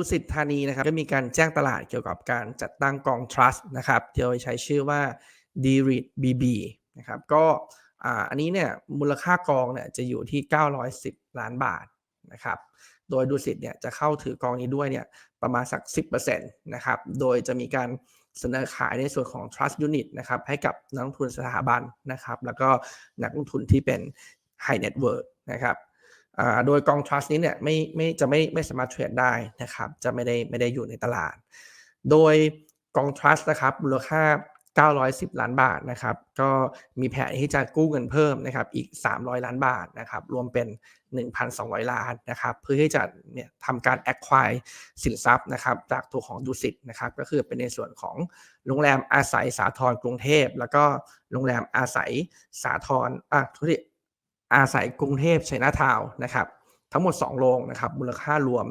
ดุสิตธานีนะครับก็มีการแจ้งตลาดเกี่ยวกับการจัดตั้งกอง trust นะครับโดยใช้ชื่อว่า d r i t BB นะครับก็อันนี้เนี่ยมูลค่ากองเนี่ยจะอยู่ที่ 910 ล้านบาทนะครับโดยดุสิตเนี่ยจะเข้าถือกองนี้ด้วยเนี่ยประมาณสัก 10%นะครับโดยจะมีการเสนอขายในส่วนของ trust unit นะครับให้กับนักลงทุนสถาบันนะครับแล้วก็นักลงทุนที่เป็น high net worth นะครับ โดยกอง trust นี้เนี่ยไม่ไม่จะไม่ไม่สามารถเทรดได้นะครับ จะไม่ได้ไม่ได้อยู่ในตลาด โดยกอง trust นะครับมูลค่า 910 ล้านบาทนะครับ ก็มีแผนที่จะกู้เงินเพิ่มนะครับอีก 300 ล้านบาทนะครับ รวมเป็น 1,200 ล้านนะครับ เพื่อที่จะเนี่ยทำการ acquire สินทรัพย์นะครับ จากตัวของดุสิตนะครับ ก็คือเป็นในส่วนของโรงแรมอาศัยสาทรกรุงเทพ แล้วก็โรงแรมอาศัยสาทรอะทุกที อาศัยกรุงเทพชัยนาทาวนะครับ ทั้งหมด 2 โรงนะครับ มูลค่ารวม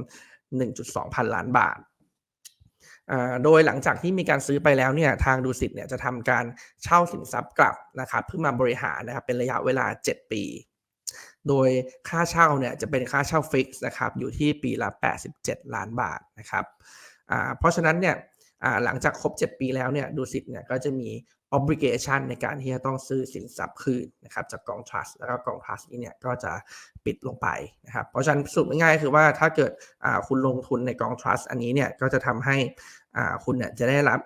1.2 พันล้านบาท โดยหลังจากที่มีการซื้อไปแล้วเนี่ยทางดูสิตเนี่ยจะทำการเช่าสินทรัพย์กลับนะครับเพื่อมาบริหารนะครับเป็นระยะเวลา 7 ปี โดยค่าเช่าเนี่ยจะเป็นค่าเช่าฟิกซ์นะครับอยู่ที่ปีละ 87 ล้านบาทนะครับเพราะฉะนั้นเนี่ยหลังจากครบ 7 ปีแล้วเนี่ยดูสิตเนี่ยก็จะมี obligation ในการที่จะต้องซื้อสินทรัพย์คืนนะครับจากกอง trust แล้วก็กอง trust นี้เนี่ยก็จะปิดลงไปนะครับเพราะฉะนั้นสรุปง่ายๆคือว่าถ้าเกิดคุณลงทุนในกอง trust อันนี้เนี่ยก็จะทำให้คุณเนี่ยจะได้รับ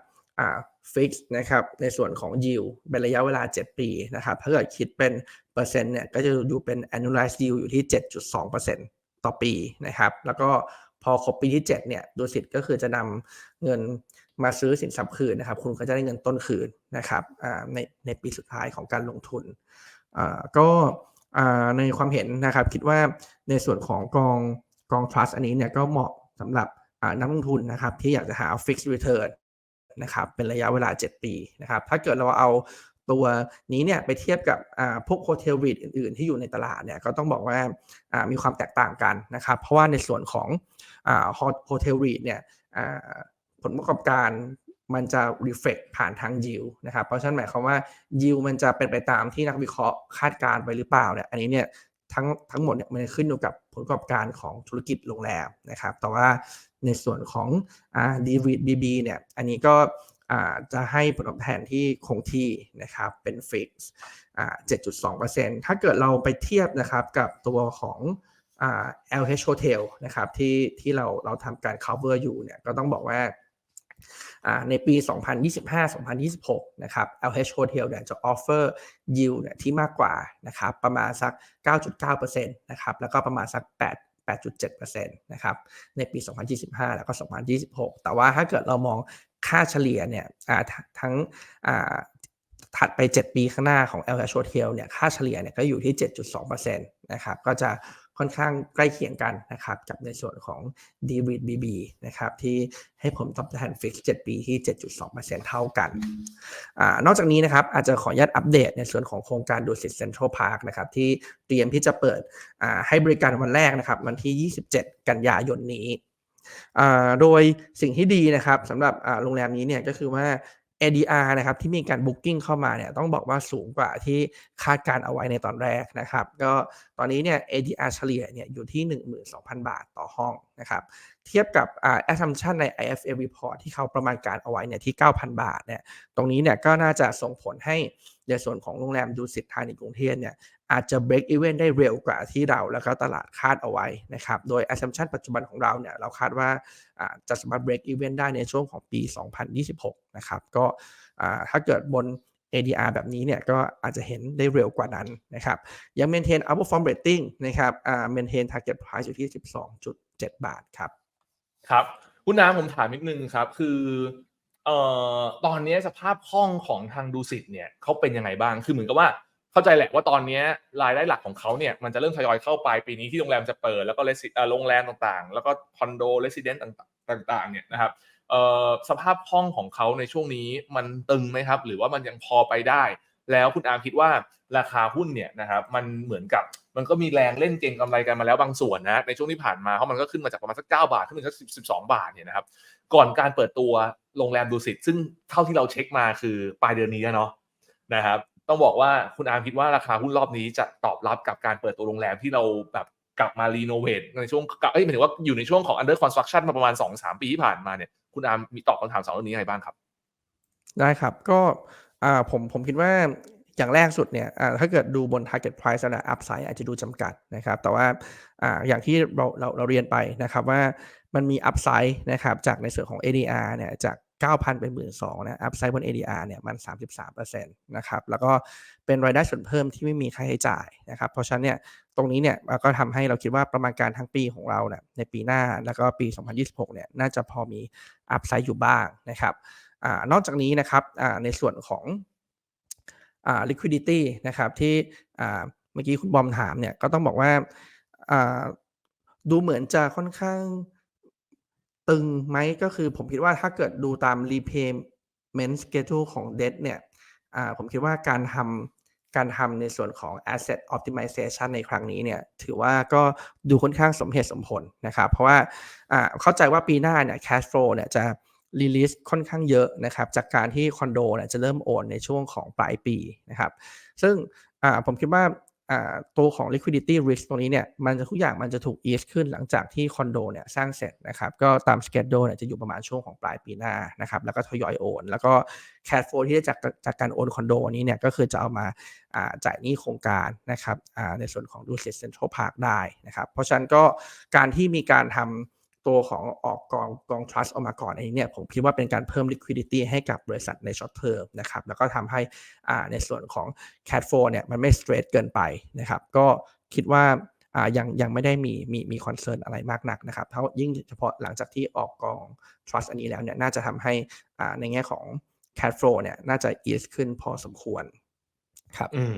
ฟิกซ์นะครับในส่วนของ yield เป็นระยะเวลา 7 ปีนะครับถ้าเกิดคิดเป็นเปอร์เซ็นต์เนี่ยก็จะอยู่เป็น annualized yield อยู่ที่ 7.2%ต่อปีนะครับแล้วก็ พอครบปีที่ 7 เนี่ยดูสิทธ์ก็คือจะนำเงินมาซื้อสินทรัพย์คืนนะครับ คุณก็จะได้เงินต้นคืนนะครับในในปีสุดท้ายของการลงทุนก็ในความเห็นนะครับคิดว่าในส่วนของกองกอง trust อันนี้เนี่ยก็เหมาะสำหรับนักลงทุนนะครับที่อยากจะหา fixed return นะครับเป็นระยะเวลา 7 ปีนะครับถ้าเกิดเราเอา ตัวนี้เนี่ยไปเทียบกับพวกโฮเทลรีดอื่นๆ ที่อยู่ในตลาดเนี่ยก็ต้องบอกว่ามีความแตกต่างกันนะครับ เพราะว่าในส่วนของโฮเทลรีดเนี่ยผลประกอบการมันจะ reflect ผ่านทางยิวนะครับ เพราะฉะนั้นหมายความว่ายิวมันจะเป็นไปตามที่นักวิเคราะห์คาดการไปหรือเปล่าเนี่ยอันนี้เนี่ยทั้งทั้งหมดเนี่ยมันขึ้นอยู่กับผลประกอบการของธุรกิจโรงแรมนะครับ แต่ว่าในส่วนของดีวีดบีบีเนี่ยอันนี้ก็ จะให้ผลตอบแทนที่คงที่นะครับเป็นฟิกซ์7.2%ถ้าเกิดเราไปเทียบนะครับกับตัวของ LH Hotel นะครับที่ที่เราเราทำการ cover อยู่เนี่ยก็ต้องบอกว่าในปี 2025-2026 นะครับ LH Hotel เนี่ยจะ offer yield เนี่ยที่มากกว่านะครับประมาณสัก 9.9%นะครับแล้วก็ประมาณสัก 8 8.7%นะครับในปี 2025 แล้วก็ 2026 แต่ว่าถ้าเกิดเรามอง ค่าเฉลี่ยเนี่ยทั้งถัดไป 7 ปีข้างหน้าของ LH Hotel เนี่ยค่าเฉลี่ยเนี่ยก็อยู่ที่ 7.2%นะครับก็จะค่อนข้างใกล้เคียงกันนะครับกับในส่วนของ d v d BB นะครับที่ให้ผมตอบแทนฟิกซ์7ปีที่ 7.2%เท่ากันอนอกจากนี้นะครับอาจจะขออนุญาตอัปเดตในส่วนของโครงการดูสิตเซ็นทรัลพาร์คนะครับที่เตรียมที่จะเปิดให้บริการวันแรกนะครับวันที่ 27 กันยายนนี้ โดยสิ่งที่ดีนะครับสำหรับโรงแรมนี้เนี่ยก็คือว่า ADR นะครับที่มีการ Booking เข้ามาเนี่ยต้องบอกว่าสูงกว่าที่คาดการเอาไว้ในตอนแรกนะครับก็ตอนนี้เนี่ย ADR เฉลี่ยเนี่ยอยู่ที่ 12,000 บาทต่อห้องนะครับเทียบกับอ่า assumption ใน IFA report ที่เขาประมาณการเอาไว้เนี่ยที่ 9,000 บาทเนี่ยตรงนี้เนี่ยก็น่าจะส่งผลให้ในส่วนของโรงแรมดูสิทธานีกรุงเทพเนี่ย อาจจะ break even ได้เร็วกว่าที่เราแล้วก็ตลาดคาดเอาไว้นะครับ โดย assumption ปัจจุบันของเราเนี่ยเราคาดว่าจะสามารถ break even ได้ในช่วงของปี 2026 นะครับ ก็ถ้าเกิดบน ADR แบบนี้เนี่ยก็อาจจะเห็นได้เร็วกว่านั้นนะครับ ยัง maintain outperform rating นะครับ maintain target price อยู่ที่ 12.7 บาทครับ ครับคุณน้ำผมถามนิดนึงครับ คือเอ่อตอนนี้สภาพคล่องของทางดูสิตเนี่ยเขาเป็นยังไงบ้าง คือเหมือนกับว่า เข้าใจแหละว่าตอนนี้รายได้หลักของเขาเนี่ยมันจะเริ่มทยอยเข้าไปปีนี้ที่โรงแรมจะเปิดแล้วก็โรงแรมต่างๆ แล้วก็คอนโดเรสซิเดนต์ต่างๆเนี่ยนะครับสภาพคล่องของเขาในช่วงนี้มันตึงไหมครับ หรือว่ามันยังพอไปได้ แล้วคุณอาร์มคิดว่าราคาหุ้นเนี่ยนะครับมันเหมือนกับมันก็มีแรงเล่นเก่งกำไรกันมาแล้วบางส่วนนะในช่วงที่ผ่านมาเพราะมันก็ขึ้นมาจากประมาณสักเก้าบาทขึ้นมาสักสิบสองบาทเนี่ยนะครับก่อนการเปิดตัวโรงแรมดูสิตซึ่งเท่าที่เราเช็คมาคือปลายเดือนนี้เนาะนะครับ ต้องบอกว่าคุณอาร์มคิดว่าราคาหุ้นรอบนี้จะตอบรับกับการเปิดตัวโรงแรมที่เราแบบกลับมารีโนเวทในช่วงกลับเอ้ยหมายถึงว่าอยู่ในช่วงของ under construction มาประมาณ 2-3 ปีที่ผ่านมาเนี่ยคุณอาร์มมีตอบคำถามสองเรื่องนี้ยังไงบ้างครับ ได้ครับก็อ่าผมผมคิดว่าอย่างแรกสุดเนี่ยอ่าถ้าเกิดดูบน target price นะ upside อาจจะดูจำกัดนะครับ แต่ว่าอ่าอย่างที่เราเราเราเรียนไปนะครับว่ามันมี upside นะครับจากในส่วนของ ADR เนี่ยจาก 9,000 เป็น 12,000นะ upside บน ADR เนี่ยมัน 33%นะครับแล้วก็เป็นรายได้ส่วนเพิ่มที่ไม่มีค่าใช้จ่ายนะครับเพราะฉะนั้นเนี่ยตรงนี้เนี่ยก็ทำให้เราคิดว่าประมาณการทั้งปีของเราเนี่ยในปีหน้าแล้วก็ปี 2026 เนี่ยน่าจะพอมี upside อยู่บ้างนะครับอนอกจากนี้นะครับในส่วนของ liquidity นะครับที่เมื่อกี้คุณบอมถามเนี่ยก็ต้องบอกว่าดูเหมือนจะค่อนข้าง ตึงไหมก็คือผมคิดว่าถ้าเกิดดูตาม repayment schedule ของ debt เนี่ยผมคิดว่าการทำการทำในส่วนของ asset optimization ในครั้งนี้เนี่ยถือว่าก็ดูค่อนข้างสมเหตุสมผลนะครับ เพราะว่าเข้าใจว่าปีหน้าเนี่ย cash flow เนี่ยจะรีลิสค่อนข้างเยอะนะครับ จากการที่คอนโดเนี่ยจะเริ่มโอนในช่วงของปลายปีนะครับ ซึ่งผมคิดว่า ตัวของ liquidity risk ตรงนี้เนี่ยมันจะทุกอย่างมันจะถูก ease ขึ้นหลังจากที่คอนโดเนี่ยสร้างเสร็จนะครับก็ตาม schedule เนี่ยจะอยู่ประมาณช่วงของปลายปีหน้านะครับแล้วก็ทยอยโอน แล้วก็ cash flow ที่ได้จากจากการโอนคอนโดนี้เนี่ยก็คือจะเอามาจ่ายหนี้โครงการนะครับในส่วนของดูสิตเซ็นทรัลพาร์คได้นะครับเพราะฉะนั้นก็การที่มีการทำ ตัวของออกกองกอง trust ออกมาก่อนอันนี้เนี่ยผมคิดว่าเป็นการเพิ่ม liquidity ให้กับบริษัทใน short term นะครับ แล้วก็ทำให้ในส่วนของ cash flow เนี่ยมันไม่ straight เกินไปนะครับ ก็คิดว่ายังยังไม่ได้มีมีมีคอนเซิร์นอะไรมากนักนะครับเพราะยิ่งเฉพาะหลังจากที่ออกกอง trust อันนี้แล้วเนี่ยน่าจะทำให้ในแง่ของ cash flow เนี่ยน่าจะ ease ขึ้นพอสมควรครับอืม